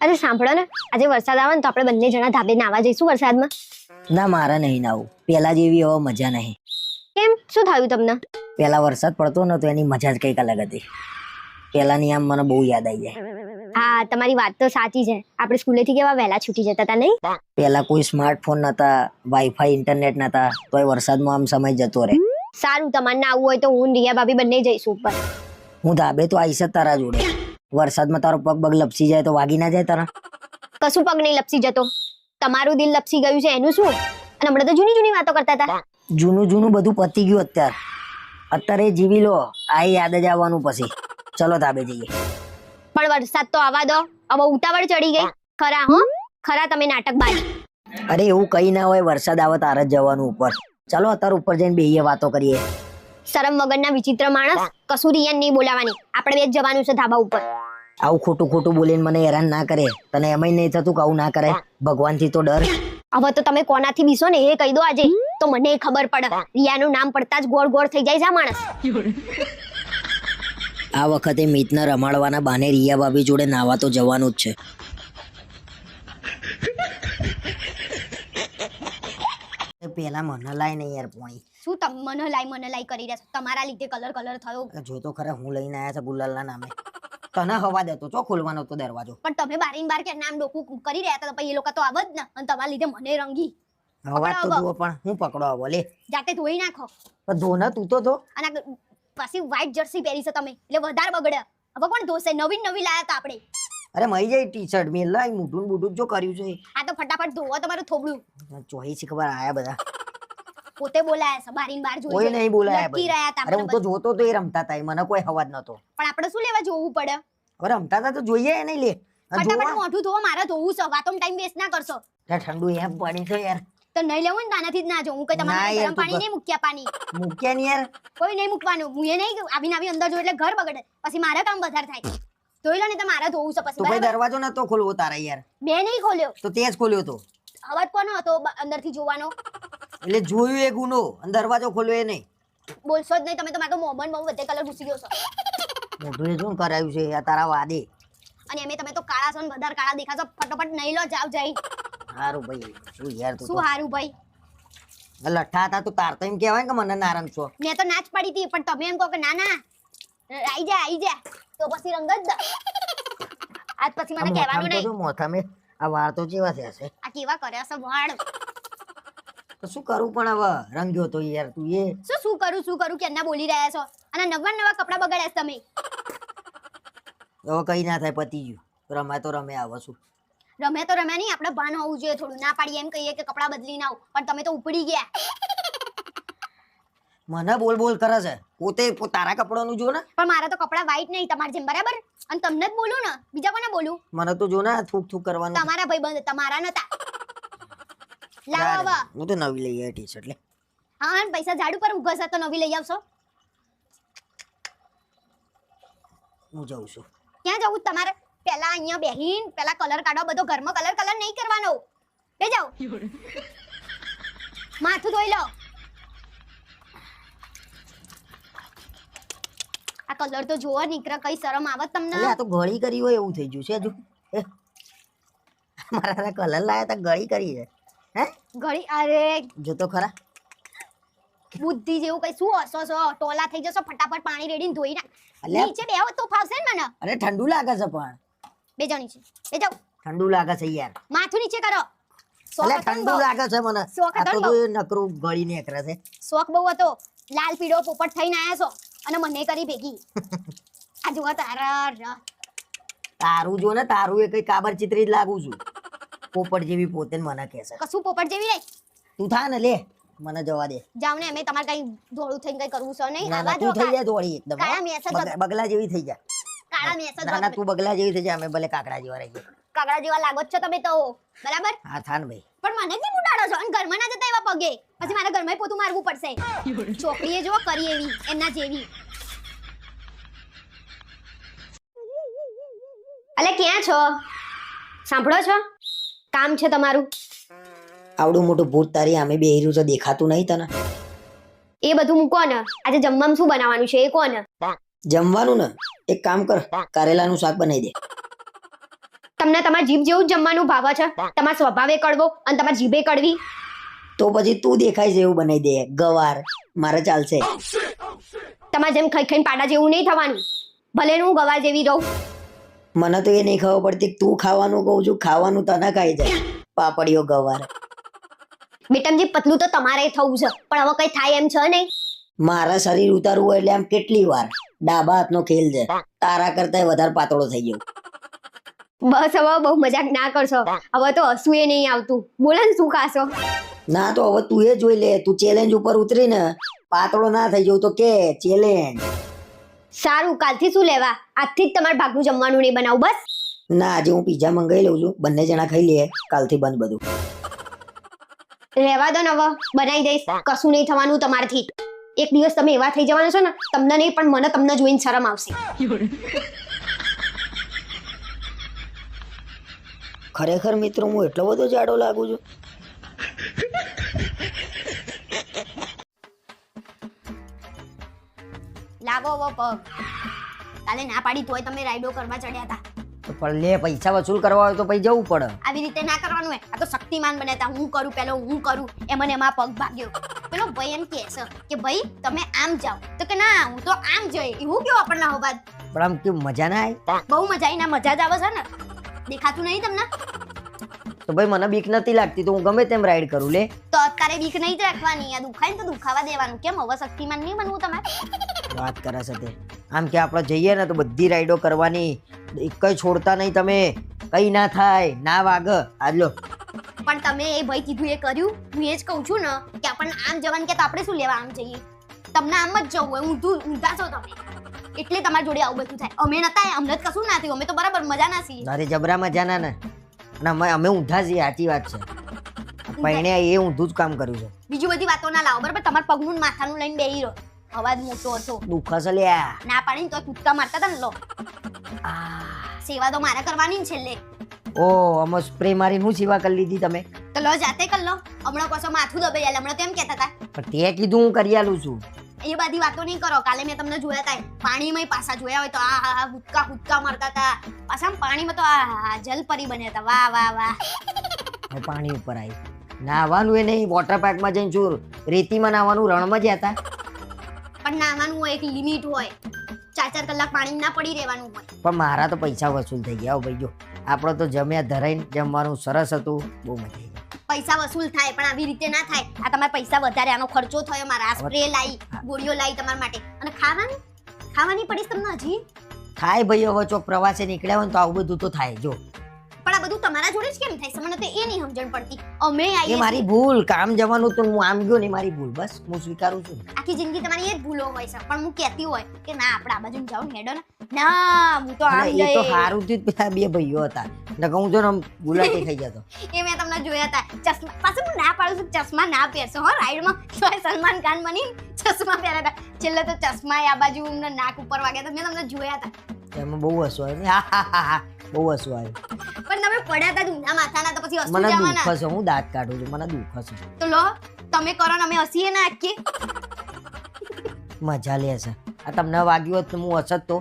અરે સાંભળો ને આજે વરસાદ આવે ને તો આપણે બંને જણા ધાબે નાવા જઈશું વરસાદમાં. ના મારા નહીં નાવું. પેલા જેવી હવે મજા નહીં. કેમ? શું થયું તમને? પેલા વરસાદ પડતો ને તો એની મજા જ કંઈક અલગ હતી. પેલાની આમ મને બહુ યાદ આવી જાય. હા તમારી વાત તો સાચી છે. આપણે સ્કૂલેથી કેવા વહેલા છૂટી જતા હતા નહીં? પેલા કોઈ સ્માર્ટફોન નતા વાઈફાઈ ઇન્ટરનેટ નતા એ વરસાદમાં આમ સમય જતો રહે. સારું તમારે ના આવવું હોય તો હું રિયા ભાભી બંને જઈશું ઉપર. હું ધાબે તો આવીશ તારા જોડે. વરસાદમાં તારો પગ પગ લપસી જાય તો વાગી ના જાય તારા? કશું પગ નહીં લપસી જતો. તમારું દિલ લપસી ગયું છે એનું શું? અને હમણાં તો જૂની જૂની વાતો કરતા હતા. જૂનું જૂનું બધું પતી ગયું અત્યારે. અત્યારે જીવી લો આ યાદ જ આવવાનું પછી. ચલો ધાબે જઈએ. પણ વરસાદ તો આવા દો. હવે ઉતાવળ ચડી ગઈ. ખરા હો? ખરા તમે નાટક બાજી અરે એવું કઈ ના હોય વરસાદ આવે તારે જ જવાનું ઉપર. ચલો અત્યારે ઉપર જઈને બેહીએ વાતો કરીએ. શરમ વગરના વિચિત્ર માણસ કશું રિયાન નહીં બોલાવાની. આપણે બે જવાનું છે ધાબા ઉપર. આવું ખોટું ખોટું બોલીને મને હેરાન ના કરે. તને એમય નહીં થતું કે આવું ના કરે? ભગવાનથી તો ડર. હવે તો તમે કોનાથી બીસો ને? એ કહી દો આજે. તો મને ખબર પડે. રિયાનું નામ પડતા જ ગોળ ગોળ થઈ જાય છે આ માણસ. આ વખતે મિતને રમાડવાના બાને રિયા ભાભી જોડે નાવા તો જવાનું જ છે. પેલા મને લાય નહીં યાર પોણી. શું તમ મને લાય મને લાઈ કરી રહ્યા છો. તમારા લીધે કલર કલર થયો. જો તો ખરા હું લઈને આયા છે ગુલાલના નામે. તને હવા દેતો ચો ખોલવાનો તો દરવાજો. પણ તમે બારીન બાર કે નામ ડોકું કરી રહ્યા હતા પછી એ લોકો તો આવ જ ને. અને તમારા લીધે મને રંગી. હવા તો પકડો પણ હું પકડો આવો લે. જાતે ધોઈ નાખો. પણ ધોને તું તો ધો. અને પાછી વ્હાઈટ જર્સી પહેરી છે તમે. એટલે વધારે બગડે. હવે કોણ ધોશે? નવી નવી લાયા હતા આપણે. અરે મઈ જાય ટી શર્ટ મેં લાઈ મૂઠું ને જો કર્યું છે. આ તો ફટાફટ ધોવો તમારું થોબડું. ચોહી શી ખબર આયા બધા. પોતે બોલાયા છે બારીન બાર જોઈ કોઈ નહીં બોલાયા લટકી. રહ્યા હતા અરે હું તો જોતો તો એ રમતા હતા મને કોઈ હવાજ નતો. પણ આપણે શું લેવા જોવું પડે? હવે રમતા હતા તો જોઈએ નહીં લે. ફટાફટ મોઢું ધોવો મારે ધોવું છે. વાતોમાં ટાઈમ વેસ્ટ ના કરશો. ઠંડુ એમ પડી છે યાર. તો નહીં લેવું ને તાનાથી જ ના જો હું ના તમારે ગરમ પાણી નહીં મૂક્યા પાણી. મૂક્યા નહીં યાર. કોઈ નહીં મૂકવાનું. હું એ નહીં આવીને આવી અંદર જો એટલે ઘર બગડે. પછી મારે કામ વધારે થાય. ધોઈ લો ને તો મારા ધોવું છે પછી. તો કોઈ દરવાજો નતો ખોલવો તારા યાર. મેં નહીં ખોલ્યો. તો તે જ ખોલ્યો તો. અવાજ કોનો હતો? અંદરથી જોવાનો. એટલે જોયું એ ગુનો? અને દરવાજો ખોલ્યો એ નહીં? બોલશો જ નહીં તમે તમારે તો મોમન બહુ બધે કલર ઘૂસી ગયો છો. મોઢું શું કરાયું છે આ તારા વાદે. અને એમે તમે તો કાળા છો ને વધારે કાળા દેખાશો ફટોફટ નહીં લો જાવ જઈ. સારું ભાઈ શું યાર તું શું હારું ભાઈ? તો લઠ્ઠા હતા તું તાર તો એમ કહેવાય કે મને ના રમશો મેં તો નાચ પાડી હતી પણ તમે એમ કહો કે ના ના. આઈ જા આઈ જા. તો પછી રંગ જ આજ પછી મને કહેવાનું તો નહીં. મોથા મોથામાં આ વાળ તો જેવા થયા છે? આ કેવા કર્યા છે વાળ? તો શું કરું પણ હવે? રંગ્યો તો યાર તું એ. શું શું કરું શું કરું? કેના બોલી રહ્યા છો? અને નવા નવા કપડા બગાડ્યા તમે. હવે કઈ ના થાય પતી ગયું. રમાય તો રમે આવો છું. રમે તો રમે નહીં આપણે ભાન હોવું જોઈએ થોડું. ના પાડીએ એમ કહીએ કે કપડા બદલી ના પણ તમે તો ઉપડી ગયા. મને બોલ બોલ કરે છે. પોતે તારા કપડાનું જો ને. પણ મારા તો કપડા વ્હાઈટ નહીં તમારા જેમ બરાબર? અને તમને જ બોલું ને. બીજા કોને બોલું? મને તો જો ને થૂક થૂક કરવાનું તમારા ભાઈ બંધ તમારા નતા. લાવો હું તો નવી લઈ આવી ટી શર્ટ લે હા ને પૈસા ઝાડુ પર ઉગસ તો નવી લઈ આવશો? હું જઉં છું. ક્યાં જવું તમારે? પેલા અહીંયા બેહીન પેલા કલર કાઢો બધો ઘરમાં કલર કલર નહીં કરવાનો. બે જાઓ. માથું ધોઈ લો. આ કલર તો જોવો નીકળે કઈ શરમ આવત તમને? આ તો ગળી કરી હોય એવું થઈ ગયું છે હજુ. મારા કલર લાયા તા ગળી કરી છે. હે? ઘડી અરે જોતો ખરા. બુદ્ધિ જેવું કઈ શું હસો છો? ટોલા થઈ જશો ફટાફટ પાણી રેડીને ધોઈ નાખ. નીચે બેહો તો ફાવશે ને મને. અરે ઠંડુ લાગે છે પણ. બે જણી છે. બે જાવ ઠંડુ લાગે છે યાર. માથું નીચે કરો. એટલે ઠંડુ. લાગે છે મને. આ તો નકરું ગળીને એકરા છે. શોખ બહુ હતો. લાલ પીળો પોપટ થઈને આયા છો અને મને કરી ભેગી. આ જુઓ તારા તારું જો ને તારું એ કઈ કાબર ચિત્રી જ લાગુ છું. પોપટ જેવી પોતે મને કહેશે કશું પોપટ જેવી નહીં. તું થા ને લે મને જવા દે. જાવ ને અમે તમારે કઈ ધોળું થઈને કઈ કરવું છે નહીં? આવા તું થઈ જાય ધોળી એકદમ કાળા હો. મેસ જ બગ- બગલા જેવી થઈ જા. કાળા મેસ ના તું બગલા જેવી થઈ જા અમે ભલે કાકડા જેવા રહીએ કાકડા જેવા લાગો છો તમે તો. બરાબર? હા થાન ભાઈ. પણ મને કેમ ઉડાડો છો. અને ઘરમાં ના જતા એવા પગે. પછી મારા ઘરમાં પોતું મારવું પડશે. છોકરીએ જો કરી એવી એના જેવી. અલે ક્યાં છો? સાંભળો છો? કામ છે તમારું? આવડું મોટું ભૂત તારી આમે બે હીરું તો દેખાતું નહીં તને. એ બધું મૂકો ને. આજે જમવામાં શું બનાવવાનું છે? એ કોને જમવાનું ને? એક કામ કર કારેલાનું શાક બનાવી દે. તમને તમારા જીભ જેવું જ જમવાનું ભાવે છે. તમારા સ્વભાવે કડવો અને તમારી જીભે કડવી. તો પછી તું દેખાય છે એવું બનાવી દે. ગવાર મારે ચાલશે. તમારે જેમ ખાઈ ખાઈને પાડા જેવું નહીં થવાનું. ભલે હું ગવાર જેવી રહું. મને તો એ નહીં ખબર પડતી તું ખાવાનું કહું છું ખાવાનું તને ખાઈ જાય. પાપડીઓ ગવાર. બેટમજી પતલું તો તમારે થવું છે પણ હવે કઈ થાય એમ છે નહીં. મારા શરીર ઉતારવું એટલે આમ કેટલી વાર? ડાબા હાથનો ખેલ છે. તારા કરતા વધારે પાતળો થઈ ગયો. બસ હવે બહુ મજાક ના કરશો. હવે તો હસવું એ નહીં આવતું. બોલે ને શું ખાશો? ના તો હવે તું એ જોઈ લે. તું ચેલેન્જ ઉપર ઉતરીને પાતળો ના થઈ જવું તો કે ચેલેન્જ સારું કાલથી શું લેવા? આજથી જ તમારે ભાગનું જમવાનું નહીં બનાવું બસ? ના આજે હું પીઝા મંગાવી લઉં છું. બંને જણા ખાઈ લઈએ. કાલથી બંધ બધું. રહેવા દો ને હવે બનાવી દઈશ. કશું નહીં થવાનું તમારથી. એક દિવસ તમે એવા થઈ જવાના છો ને તમને નહીં પણ મને તમને જોઈને શરમ આવશે. ખરેખર મિત્રો હું એટલો બધો જાડો લાગુ છું? લાવો વો પગ કાલે ના પાડી તોય તમે રાઈડો કરવા ચડ્યા હતા. તો પણ લે પૈસા વસૂલ કરવા હોય તો પછી જવું પડે. આવી રીતે ના કરવાનું હોય. આ તો શક્તિમાન બન્યા હું કરું પેલો હું કરું. એમ ને એમાં પગ ભાગ્યો. પેલો ભાઈ એમ કહે છે કે ભાઈ તમે આમ જાઓ. તો કે ના હું તો આમ જઈ. એવું કેવું આપણને હવા પણ આમ કેવું મજા ના આવી? બહુ મજા આવી. ના મજા જ આવે છે ને. દેખાતું નહીં તમને? તો ભાઈ મને બીક નથી લાગતી. તો હું ગમે તેમ રાઈડ કરું લે. તો અત્યારે બીક નહીં જ રાખવાની. આ દુખાય ને તો દુખાવા દેવાનું. કેમ? હવે શક્તિમાન નહીં બનવું તમારે? વાત કરે છે તે. આમ કે આપણે જઈએ ને તો બધી રાઈડો કરવાની એક જ છોડતા નહીં તમે. કઈ ના થાય ના વાગ. આજ પણ તમે એ ભાઈ કીધું એ કર્યું? હું એ જ કહું છું ને કે આપણને આમ જવાનું કે તો આપણે શું લેવા આમ જઈએ? તમને આમ જ જવું હોય ઊંધું ઊંધા છો તમે. એટલે તમારી જોડે આવું બધું થાય. અમે નતા અમને કશું ના થયું. અમે તો બરાબર મજા ના છીએ. અરે જબરા મજા ના ને. અને અમે અમે ઊંધા છીએ સાચી વાત છે. પણ એ ઊંધું જ કામ કર્યું છે. બીજી બધી વાતો ના લાવો બરાબર? તમારા પગનું માથાનું લઈને બેહી રહો. અવાજ મોટો હતો. દુખસ લ્યા ના પાડીને તો કૂદકા મારતા હતા ને લો. સેવા તો મારે કરવાની ને છેલ્લે ઓ અમો સ્પ્રે મારી હું સેવા કરી લીધી તમે? તો લો જાતે કર લો. હમણાં કોસો માથું દબાઈ જાય હમણાં તેમ કહેતા હતા. પણ તે કીધું હું કરી આલું છું. એ બધી વાતો નહીં કરો. કાલે મેં તમને જોયા હતા પાણીમાં પાછા જોયા હોય તો આ આ હુદકા મારતા હતા. પાછા પાણીમાં તો આ જલપરી બન્યા હતા. વાહ વાહ વાહ. પાણી ઉપર આવી. નાવાનું એ નહીં વોટર પાર્કમાં જઈને છું રેતીમાં નાવાનું રણમાં જ હતા પણ નાવાનું હોય એક લિમિટ હોય. ચાર ચાર કલાક પાણી ના પડી રહેવાનું હોય. પણ મારા તો પૈસા વસૂલ થઈ ગયા ભાઈ જો. આપણો તો જમ્યા ધરાઈને જમવાનું સરસ હતું. બહુ મજા આવી. પૈસા વસૂલ થાય પણ આવી રીતે ના થાય. આ તમારા પૈસા વધારે આનો ખર્ચો થયો મારા. સ્પ્રે લાવી ગોળીઓ લાવી તમારા માટે. અને ખાવાની? ખાવાની પડીશ તમને હજી? થાય ભાઈ હવે ચોક પ્રવાસે નીકળ્યા હોય તો આવું બધું તો થાય જો. આ જોડે જ કેમ થાય? છે મને તો એ નહીં સમજણ પડતી. અમે એ મારી ભૂલ કામ જવાનું તો હું આમ ગયો ને મારી ભૂલ. બસ હું સ્વીકારું છું. આખી જિંદગી તમારી એ જ ભૂલો હોય છે. પણ હું કહેતી હોય કે ના આપણે આ બાજુ જાઉં હેડો ને. ના હું તો આમ જઈ એ તો સારું થયું પેલા બે ભાઈઓ હતા. નકર હું જો ને આમ ગુલાટી થઈ જતો. એ મેં તમને જોયા હતા. ચશ્મા પાછું હું ના પાડું છું ચશ્મા ના પહેરશો. હો રાઈડમાં તો સલમાન ખાન બની ચશ્મા પહેર્યા હતા. છેલ્લે તો ચશ્મા આ બાજુ નાક ઉપર વાગ્યા હતા. મેં તમને જોયા હતા. એમાં બહુ હસો આવ્યું. હા હા હા હા. બહુ હસવું આવ્યું પણ તમે પડ્યા હતા ઊંધા માથાના તો પછી હસવું મને જવાના. દુઃખ છે હું દાંત કાઢું છું મને દુઃખ છે તો લો તમે કરો ને અમે હસીએ ના આખી. મજા લે છે આ તમને વાગ્યું હોત તો હું હસત તો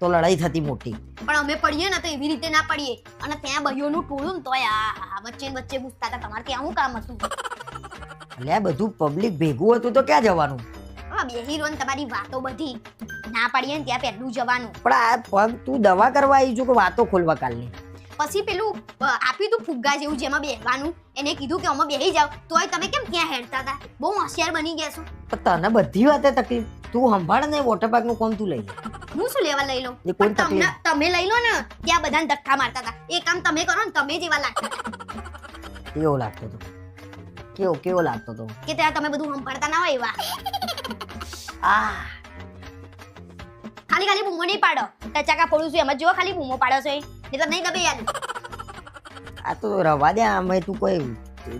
તો લડાઈ થતી મોટી. પણ અમે પડીએ ને તો એવી રીતે ના પડીએ. અને ત્યાં બહીઓનું ટોળું ને તોય આ વચ્ચે વચ્ચે ઘૂસતા હતા. તમારે ત્યાં શું કામ હતું? એટલે આ બધું પબ્લિક ભેગું હતું તો ક્યાં જવાનું? હા બેહી રહો તમારી વાતો બધી. ના પાડીએ ને ત્યાં પહેલું જવાનું. પણ આ પગ તું દવા કરવા આવી છું કે વાતો ખોલવા કાલની પછી પેલું આપ્યું તું ફુગ્ગા જેવું જેમાં બેહવાનું. એને કીધું કે અમે બેહી જાવ તોય તમે કેમ ત્યાં હેરતા હતા? બહુ હોશિયાર બની ગયા છો. તને બધી વાતે તકલીફ. તું સંભાળ ને વોટર પાર્કનું કોમ તું લઈ હું શું લેવા લઈ લઉં? તમને તમે લઈ લો ને ત્યાં બધાને ધક્કા મારતા હતા. એ કામ તમે કરો ને તમે જેવા લાગતા કેવો લાગતો હતો? કેવો કેવો લાગતો હતો? કે ત્યાં તમે બધું સંભાળતા ના હોય એવા. આ ખાલી ખાલી બૂમો નહીં પાડો. ટચાકા ફોડું છું એમાં જો ખાલી બૂમો પાડો છો એ. તો નહીં દબે યાર. આ તો રવા દે આમાં તું કોઈ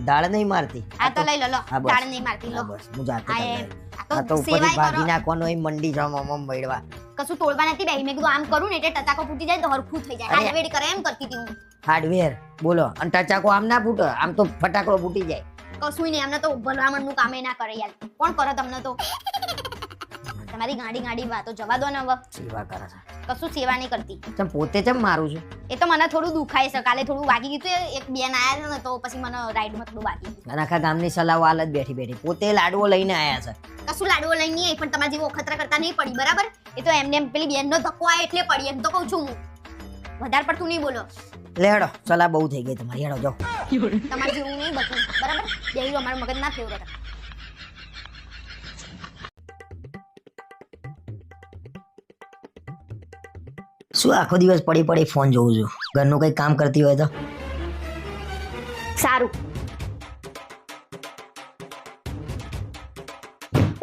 દાળ નહીં મારતી. આ તો લઈ લો લો. દાળ નહીં મારતી લો. બસ. હું જાતે આ તો ઉપરથી ભાગી નાખવાનો એ મંડી જવા મમ મેળવા. કશું તોડવા નથી બેહી મેં કીધું આમ કરું ને એટલે ટચાકો ફૂટી જાય તો હરખું થઈ જાય. હાર્ડવેર કરે એમ કરતી હતી હું. હાર્ડવેર બોલો. અને ટચાકો આમ ના ફૂટે. આમ તો ફટાકડો ફૂટી જાય. કશું નહીં. એમને તો ભલામણનું કામે ના કરે યાર. કોણ કરે તમને તો? તમારી ગાડી ગાડી વાતો જવા દો ને હવે. સેવા કરે છે. કશું સેવા નહીં કરતી. ચમ પોતે ચમ મારું છું? એ તો મને થોડું દુખાય છે. કાલે થોડું વાગી ગયું એક બેન આયા છે ને તો પછી મને રાઈડમાં થોડું વાગી ગયું. અને આખા ગામની સલાહ હાલ જ બેઠી બેઠી. પોતે લાડવો લઈને આયા છે. કશું લાડવો લઈને નહીં પણ તમારે જેવો ખતરા કરતા નહીં પડી બરાબર? એ તો એમને એમ પેલી બેનનો ધક્કો આવે એટલે પડી. એમ તો કહું છું હું. વધારે પડતું નહીં બોલો. લે હેડો સલાહ બહુ થઈ ગઈ તમારી. હેડો જાઓ. તમારે જેવું નહીં બધું બરાબર? દેવી અમારું મગજ ના ફેવરે શું આખો દિવસ પડી પડી ફોન જોઉં છું? ઘરનું કંઈ કામ કરતી હોય તો? સારું.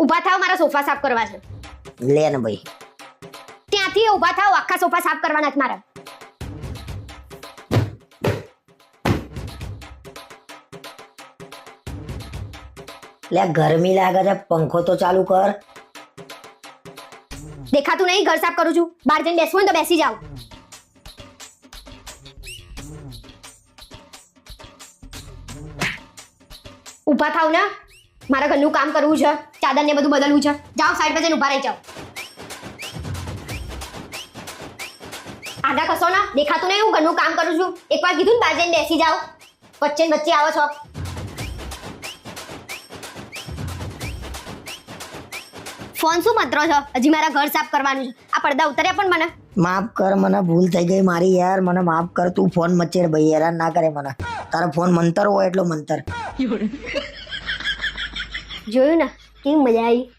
ઊભા થાવ મારા સોફા સાફ કરવા છે. લે ને ભાઈ. ત્યાંથી ઊભા થાવ આખા સોફા સાફ કરવાના છે મારા. લે ગરમી લાગે છે પંખો તો ચાલુ કર. દેખાતું નહીં, ઘર સાફ કરું છું. બહાર જઈને બેસવું હોય તો બેસી જાઓ. ઊભા થાવ ને. મારા ઘરનું કામ કરવું છે. ચાદર ને બધું બદલવું છે. જાઓ સાઈડ પર જઈને ઊભા રહી જાઓ. આગા કશો ના. દેખાતું નહીં, હું ઘરનું કામ કરું છું. એકવાર કીધું ને બહાર જઈને બેસી જાઓ. વચ્ચે વચ્ચે આવો છો. ફોન શું મંત્રો છો? હજી મારા ઘર સાફ કરવાનું છે. આ પડદા ઉતર્યા પણ મને. માફ કર મને ભૂલ થઈ ગઈ મારી યાર. મને માફ કર તું ફોન મચેડ ભાઈ હેરાન ના કરે મને. તારો ફોન મંતર હોય એટલો મંતર. જોયું ને? કેવી મજા આવી.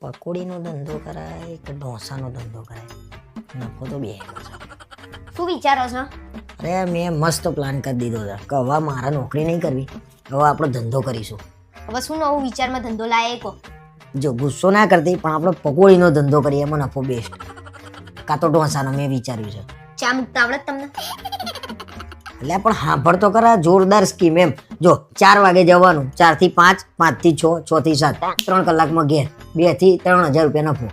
પકોડીનો ધંધો કરાય કે ઢોસાનો ધંધો કરાય? નફો તો બે શું વિચારો છો? અરે મેં મસ્ત પ્લાન કરી દીધો છે. કે હવે મારા નોકરી નહીં કરવી. હવે આપણો ધંધો કરીશું. હવે શું નવું વિચારમાં ધંધો લાયે કો જો ગુસ્સો ના કરતી પણ આપણે પકોડીનો ધંધો કરીએ એમાં નફો બેસ્ટ. કાં તો ઢોસાનો મેં વિચાર્યું છે. ચા મૂકતા આવડે તમને? એટલે પણ હાંભળ તો કરા જોરદાર સ્કીમ એમ. જો ચાર વાગે જવાનું ચારથી પાંચ પાંચથી છ છ થી સાત ત્રણ કલાકમાં ઘેર. બેથી ત્રણ હજાર રૂપિયા નફો.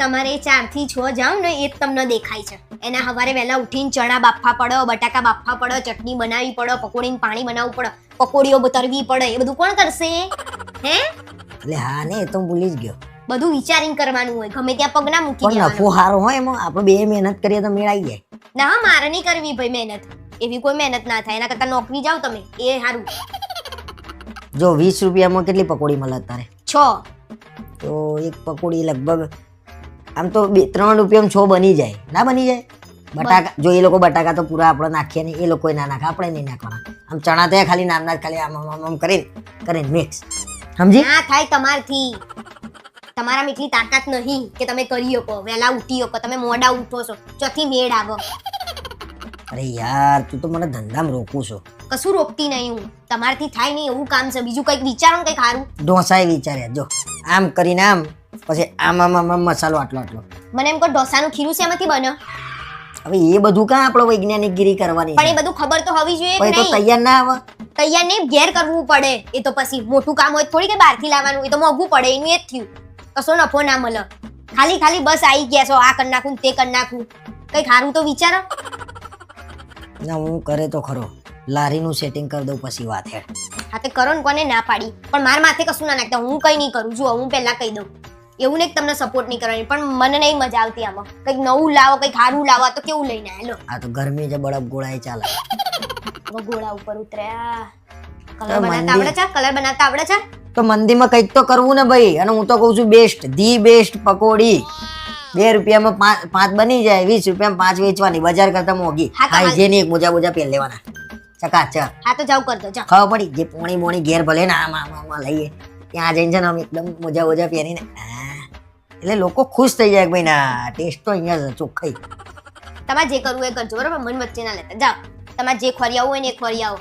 તમારે ચારથી છ જાવ ને એ જ તમને દેખાય છે. એના સવારે વહેલા ઉઠીને ચણા બાફા પડો બટાકા બાફા પડો ચટણી બનાવી પડો પકોડીને પાણી બનાવવું પડે. પકોડીઓ તરવી પડે એ બધું કોણ કરશે? હે? એટલે હા ને એ તો હું ભૂલી જ ગયો. બધું વિચારીને કરવાનું હોય ગમે ત્યાં પગ ના મૂકી પણ નફો હોય એમાં આપણે બે મહેનત કરીએ તો મેળાઈ જાય. ના મારે નહીં કરવી ભાઈ મહેનત. એવી કોઈ મહેનત ના થાય એના કરતા નોકરી જાઓ તમે એ સારું જો વીસ રૂપિયામાં કેટલી પકોડી મળે તારે? છ. તો એક પકોડી લગભગ આમ તો બે ત્રણ રૂપિયામાં છ બની જાય. ના બની જાય? બટાકા જો એ લોકો બટાકા તો પૂરા આપણે નાખીએ ને એ લોકો ના નાખે આપણે નહીં નાખવાના. આમ ચણા તો ખાલી નામના ખાલી આમ આમ આમ કરીને કરીને મિક્સ સમજી? ના થાય તમારથી. તમારામાં એટલી તાકાત નહીં કે તમે કરી શકો. વહેલા ઉઠી શકો. તમે મોડા ઉઠો છો. ચોથી મેળ આવો. અરે યાર તું તો મને ધંધામાં રોકું છો. કશું રોકતી નહીં હું. તમારથી થાય નહીં એવું કામ છે. બીજું કંઈક વિચારો કંઈક સારું ઢોસાએ વિચાર્યા. જો આમ કરીને આમ પછી આમ આમ આમ મસાલો આટલો આટલો. મને એમ કહો ઢોસાનું ખીરું શેમાંથી બને? હવે એ બધું કાં આપણો વૈજ્ઞાનિકગીરી કરવાની પણ એ બધું ખબર તો હોવી જોઈએ કે તો નહીં. તૈયાર ના આવે. તૈયાર ને ઘેર કરવું પડે. એ તો પછી મોટું કામ હોય થોડી કે બહારથી લાવવાનું એ તો મોંઘું પડે એનું એ જ થયું. કશો નફો ના મળે. ખાલી ખાલી બસ આવી ગયા છો આ કરી નાખું ને તે કરી નાખું. કઈ સારું તો વિચારો. ના હું કરે તો ખરો. લારીનું સેટિંગ કરી દઉં પછી વાત હે હા તે કરો ને કોને ના પાડી. પણ માર માથે કશું ના નાખતા. હું કઈ નહીં કરું. જુઓ હું પહેલા કહી દઉં. એવું નહીં તમને સપોર્ટ નહીં કરવાની પણ મને નહીં મજા આવતી આમાં. કંઈક નવું લાવો કંઈક સારું લાવો તો કેવું લઈને આવેલો આ તો ગરમી છે બળફ ગોળાએ ચાલે. ગોળા ઉપર ઉતર્યા. કલર બનાવતા આવડે છે? કલર બનાવતા આવડે છે? તો મંદીમાં કંઈક તો કરવું ને ભાઈ અને હું તો કહું છું બેસ્ટ ધી બેસ્ટ પકોડી. બે રૂપિયામાં પાંચ પાંચ બની જાય વીસ રૂપિયામાં પાંચ વેચવાની બજાર કરતા મોંઘી. હાઇજેનિક મોજા મોજા પહેર લેવાના. ચકાચક હા તો જાવ કરતો ચા ખબર પડી જે પોણી મોણી ઘેર ભલે ને આમ લઈએ. ત્યાં જઈને છે ને આમ એકદમ મોજા મોજા પહેરીને. એટલે લોકો ખુશ થઈ જાય કે ભાઈ ના ટેસ્ટ તો અહીંયા ચોખ્ખાઈ તમારે જે કરવું એ કરજો બરાબર? મન વચ્ચે ના લેતા. જાઓ. તમારે જે ખોરી આવું હોય ને એ ખોરી આવો.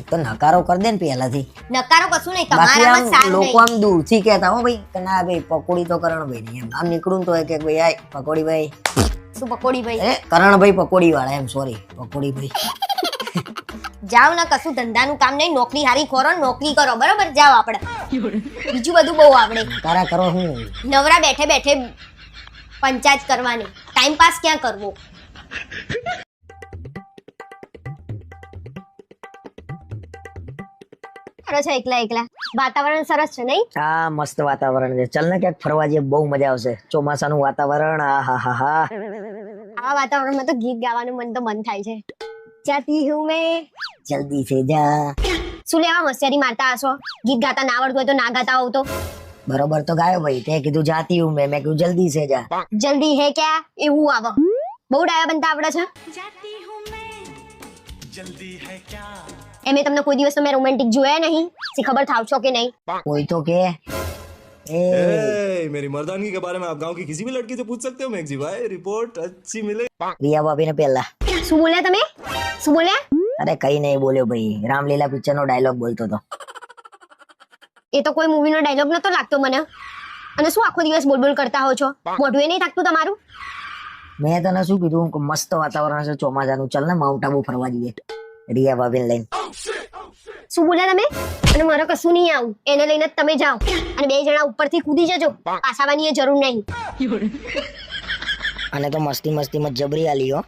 એક તો નકારો કરી દે ને પહેલાથી. નકારો કશું નહીં બાકી તમારામાં આમ સાર લોકો નહીં. આમ દૂરથી કહેતા હો ભાઈ કે ના ભાઈ પકોડી તો કરણભાઈ નહીં એમ આમ નીકળું ને તો એ કે ભાઈ આય પકોડી ભાઈ. શું પકોડી ભાઈ? એ કરણભાઈ પકોડી વાળા એમ સોરી પકોડી ભાઈ. જાઓ ને કશું ધંધાનું કામ નહીં નોકરી હારી ખોરો નોકરી કરો. બરોબર? જાઓ આપણે. બીજું બધું બહુ આવડે. તારા કરો હું. નવરા બેઠે બેઠે પંચાયત કરવાની. ટાઈમ પાસ ક્યાં કરવો? કરો છો એકલા એકલા? વાતાવરણ સરસ છે નહીં? હા મસ્ત વાતાવરણ છે. ચાલ ને ક્યાંક ફરવા જઈએ બહુ મજા આવશે. ચોમાસાનું વાતાવરણ આ હા હા હા આવા વાતાવરણમાં તો ગીત ગાવાનું મન તો મન થાય છે. જાતી હું મેં જલ્દી સે જા શું લેવા હોશિયારી મારતા હશો ગીત ગાતા ના આવડતું હોય તો ના ગાતા હોવ તો બરોબર તો ગાયો ભાઈ તે કીધું જાતી હું મેં મેં કીધું જલ્દી સે જા જલ્દી હે ક્યાં એવું આવો બહુ ડાયા બનતા આવડે છે એમે તમને કોઈ દિવસ તમે રોમેન્ટિક જોયા નહીં સી ખબર થાવ છો કે નહીં કોઈ તો કે એ ए, मेरी मर्दानगी के बारे में आप गांव की किसी भी लड़की से पूछ सकते हो मेघजी भाई रिपोर्ट अच्छी मिले રિયા ભાભીને પહેલા શું બોલ્યા તમે? શું બોલ્યા અરે કઈ નહીં બોલ્યો ભાઈ. રામલીલા પિક્ચર નો ડાયલોગ બોલતો હતો. એ તો કોઈ મૂવીનો ડાયલોગ નતો લાગતો મને. અને શું આખો દિવસ બોલ બોલ કરતા હો છો? મોઢું એ નહીં થાકતું તમારું? મેં તને શું કીધું? મસ્ત વાતાવરણ છે ચોમાસાનું. ચાલ ને માઉન્ટ આબુ ફરવા જઈએ. રિયા ભાભીને લઈને. શું બોલ્યા તમે? અને મારો કશું નહીં આવું. એને લઈને જ તમે જાઓ. અને બે જણા ઉપરથી કૂદી જજો. પાસાવાની જરૂર નહીં. અને તો મસ્તી મસ્તીમાં જબરી આલી હો.